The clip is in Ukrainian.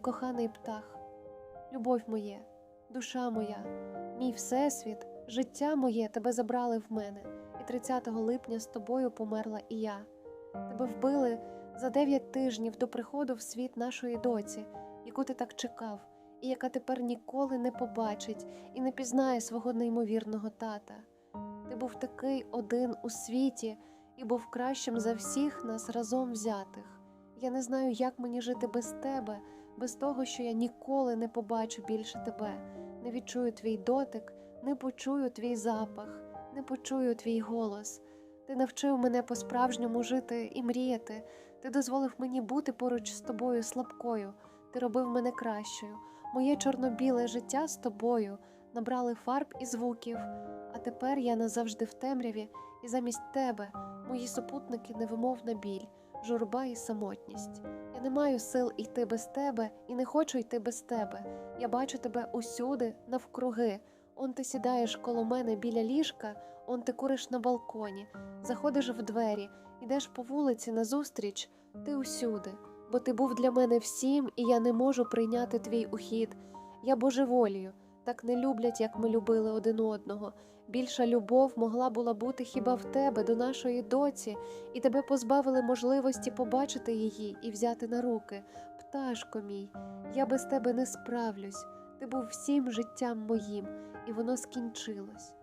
коханий птах, любов моє, душа моя, мій всесвіт, життя моє тебе забрали в мене, і 30 липня з тобою померла і я. Тебе вбили за дев'ять тижнів до приходу в світ нашої доці, яку ти так чекав, і яка тепер ніколи не побачить і не пізнає свого неймовірного тата. Ти був такий один у світі і був кращим за всіх нас разом взятих. Я не знаю, як мені жити без тебе, без того, що я ніколи не побачу більше тебе, не відчую твій дотик, не почую твій запах, не почую твій голос. Ти навчив мене по-справжньому жити і мріяти. Ти дозволив мені бути поруч з тобою слабкою. Ти робив мене кращою. Моє чорно-біле життя з тобою набрали фарб і звуків. А тепер я назавжди в темряві, і замість тебе мої супутники невимовна біль, журба і самотність. Я не маю сил йти без тебе і не хочу йти без тебе. Я бачу тебе усюди, навкруги. Он ти сідаєш коло мене біля ліжка, он ти куриш на балконі, заходиш в двері, йдеш по вулиці назустріч, ти усюди, бо ти був для мене всім, і я не можу прийняти твій ухід. Я божеволію, так не люблять, як ми любили один одного. Більша любов могла була бути хіба в тебе до нашої доці, і тебе позбавили можливості побачити її і взяти на руки. Пташко мій, я без тебе не справлюсь. Ти був всім життям моїм, і воно скінчилось.